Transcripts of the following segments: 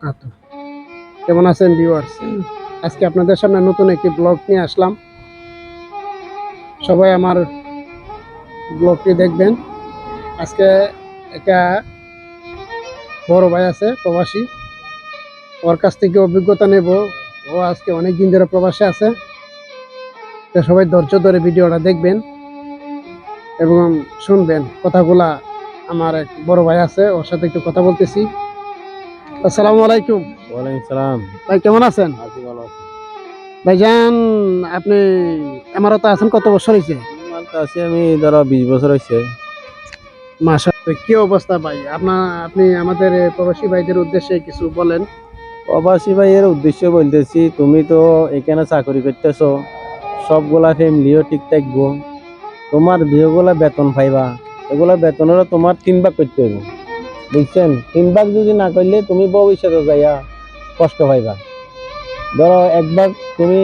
আতো। কেমন আছেন ভিউয়ার্স আজকে আপনাদের সামনে নতুন একটি ব্লগ নিয়ে আসলাম। সবাই আমার ব্লগটি দেখবেন। আজকে একটা বড় ভাই আছে, প্রবাসী। ওর কাছ থেকে অভিজ্ঞতা নেব। ও আজকে অনেক দিন ধরে প্রবাসে আছে। তো সবাই ধৈর্য ধরে ভিডিওটা দেখবেন এবং শুনবেন। কথাগুলা আমার এক বড় ভাই আছে, ওর সাথে একটু কথা বলতেছি। আসসালামু আলাইকুম। ওয়ালাইকুম সালাম। ভাই কেমন আছেন? আছি ভালো ভাইজান আপনি আছেন কত বছর হয়েছে আছি আমি ধরো বিশ বছর হয়েছে মাসা কি অবস্থা ভাই? আপনার আপনি আমাদের প্রবাসী ভাইদের উদ্দেশ্যে কিছু বলেন। প্রবাসী ভাইয়ের উদ্দেশ্য বলতেছি তুমি তো এখানে চাকরি করতেছো সবগুলা ফ্যামিলিও ঠিক থাকব। তোমার যেগুলা বেতন পাইবা এগুলা বেতনেরও তোমার তিন ভাগ করতে হবে বুঝছেন? তিন ভাগ যদি না করলে তুমি ভবিষ্যতে যাইয়া কষ্ট পাইবা। ধরো এক ভাগ তুমি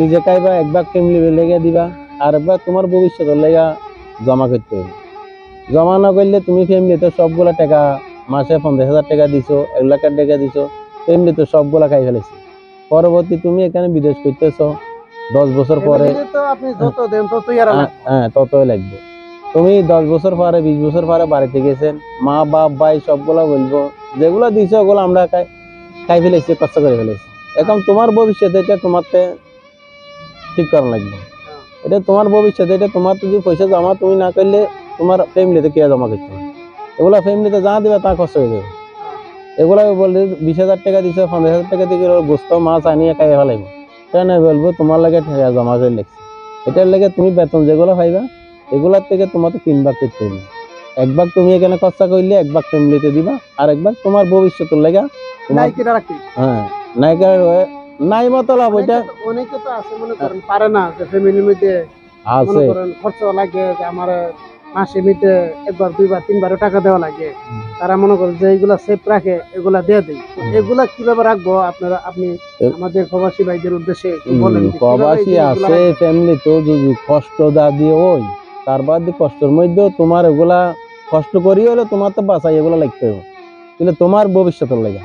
নিজে খাইবা এক ভাগ ফ্যামিলি লেগে দিবা আর এক ভাগ তোমার ভবিষ্যতের লেগা জমা করতে হবে জমা না করলে তুমি ফ্যামিলিতে সবগুলা টাকা মাসে পঞ্চাশ হাজার টাকা দিছো এক লাখ টাকা দিছো ফ্যামিলি তো সবগুলা খাই ফেলেছে। পরবর্তী তুমি এখানে বিদেশ করতেছো দশ বছর পরে হ্যাঁ ততই লাগবে। তুমি দশ বছর পরে বিশ বছর পরে বাড়িতে গেছেন মা বাপ ভাই সবগুলা বলব যেগুলো দিছো ওগুলো আমরা খাই খাই ফেলেছি কষ্ট করে ফেলেছি এখন তোমার ভবিষ্যৎ এটা তোমার ঠিক করা লাগবে। এটা তোমার ভবিষ্যৎ এটা তোমার যদি পয়সা জমা তুমি না করলে তোমার ফ্যামিলিতে কে জমা করতে এগুলা ফ্যামিলিতে যা দিবে তা কষ্ট হয়ে যাবে। এগুলা বললে বিশ হাজার টাকা দিছো পঞ্চাশ হাজার টাকা দিয়ে গোস্ত মাছ আনিয়ে খাই ফেলাইব। কেন বলব তোমার লাগে জমা করে লেগছে। এটার লাগে তুমি বেতন যেগুলো পাইবা এগুলার থেকে তোমাকে তিন ভাগ করতে হবে। এক ভাগ তুমি এখানে খরচা করলে এক ভাগ ফ্যামিলিতে দিবা আর এক ভাগ তোমার ভবিষ্যতের লেগা হ্যাঁ নাই মতো লাভ ওইটা অনেকে তো- আছে মনে করেন পারে না যে ফ্যামিলির মধ্যে আছে। খরচ লাগে যে আমার মাসে মিটে একবার দুইবার তিনবারও টাকা দেওয়া লাগে। তারা মনে করেন যে এগুলা সেফ রাখে এগুলা দিয়ে দেয়। এগুলা কীভাবে রাখব? আপনারা আপনি আমাদের প্রবাসী ভাইদের উদ্দেশ্যে বলেন প্রবাসী আছে? ফ্যামিলি তো যদি কষ্ট দা দিয়ে ওই তার বাদ কষ্টের মধ্যেও তোমার এগুলা কষ্ট করি হলে তোমার তো বাঁচাই, এগুলো লাগতে হবে। কিন্তু তোমার ভবিষ্যতের লেগে।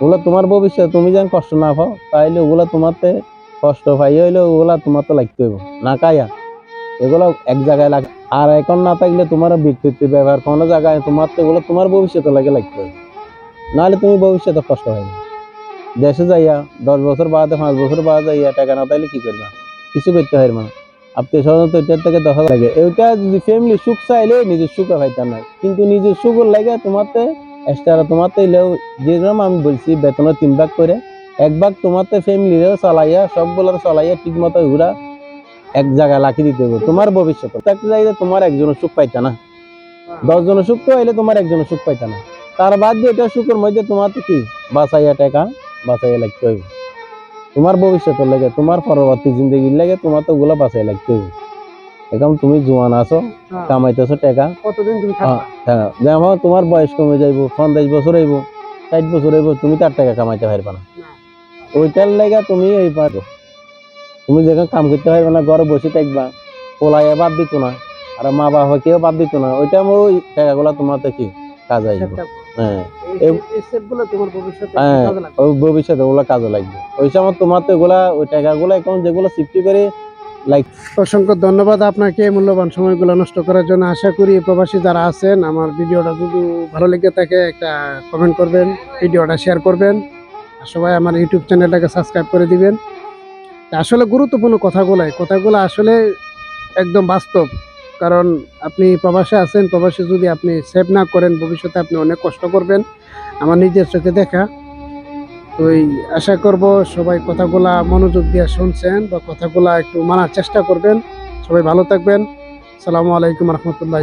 ওগুলো তোমার ভবিষ্যৎ তুমি যেন কষ্ট না পাও, তাইলে ওগুলা তোমার তে কষ্ট পাই হইলে ওগুলা তোমার তো লাগতে হবে। না কাইয়া এগুলো এক জায়গায় লাগ আর এখন না থাকলে তোমার ব্যক্তিত্ব ব্যবহার কোনো জায়গায় তোমার তো এগুলো তোমার ভবিষ্যতে লাগে লাগতে হবে। নাহলে তুমি ভবিষ্যতে কষ্ট পাইবে দেশে যাইয়া দশ বছর বাদে, পাঁচ বছর বাদে যাইয়া টাকা না তাইলে কি করবা? কিছু করতে হয় না। আপনি সাধারণত এটার থেকে হাজার লাগে এটা যদি ফ্যামিলি সুখ চাইলে নিজের সুখে পাইতাম না কিন্তু নিজের সুখের লাগে তোমাতে এক্সট্রা তোমাতে এলেও যেরকম আমি বলছি, বেতনের তিন ভাগ করে, এক ভাগ তোমাতে ফ্যামিলিরও চালাইয়া, সবগুলোর চালাইয়া ঠিক মতো ঘুরা এক জায়গায় লাখি দিতে হবে। তোমার ভবিষ্যৎ। থাকতে চাইলে তোমার একজনের সুখ পাইতা না। দশ জনের সুখ তো হইলে তোমার একজনের সুখ পাইতা না। তার বাদ দিয়ে এটা সুখের মধ্যে তোমার কি? বাঁচাইয়া টাকা, বাঁচাইয়া লাগতে হইব। তোমার ভবিষ্যতের লাগে তোমার পরবর্তী জিন্দগির লাগে তোমার তো ওগুলো বাঁচাই লাগতে হইব এখন তুমি জোয়ান আছো হ্যাঁ, কামাইতেছো টাকা। কতদিন তুমি হ্যাঁ, হ্যাঁ। যেমন তোমার বয়স কমে যাইব পঞ্চাশ বছর হইব ষাট বছর হইব তুমি তার টাকা কামাইতে পারবে না। ওইটার লেগা তুমি এই পারো তুমি যখন কাম করতে পারবে না ঘরে বসে থাকবা পোলাইয়া বাদ দিত না আর মা বাবা কেউ বাদ দিত না ওইটা ওই টাকাগুলা তোমার তো কি কাজ আসবে। হ্যাঁ। ভবিষ্যতে হ্যাঁ। কাজে লাগবে। ওগুলো কাজে লাগবে। ওই সময় তোমার তো এগুলা ওই টাকাগুলো এখন যেগুলো সিফটি করে অসংখ্য ধন্যবাদ আপনাকে মূল্যবান সময়গুলো নষ্ট করার জন্য। আশা করি প্রবাসী যারা আছেন আমার ভিডিওটা যদি ভালো লেগে থাকে একটা কমেন্ট করবেন ভিডিওটা শেয়ার করবেন। সবাই আমার ইউটিউব চ্যানেলটাকে সাবস্ক্রাইব করে দিবেন। আসলে গুরুত্বপূর্ণ কথাগুলো কথাগুলো আসলে একদম বাস্তব। কারণ আপনি প্রবাসে আছেন, প্রবাসে যদি আপনি সেভ না করেন, ভবিষ্যতে আপনি অনেক কষ্ট করবেন। আমার নিজের চোখে দেখা। তো এই আশা করব সবাই কথাগুলা মনোযোগ দিয়ে শুনছেন বা কথাগুলা একটু মানার চেষ্টা করবেন। সবাই ভালো থাকবেন। সালামু আলাইকুম রহমতুল্লাহ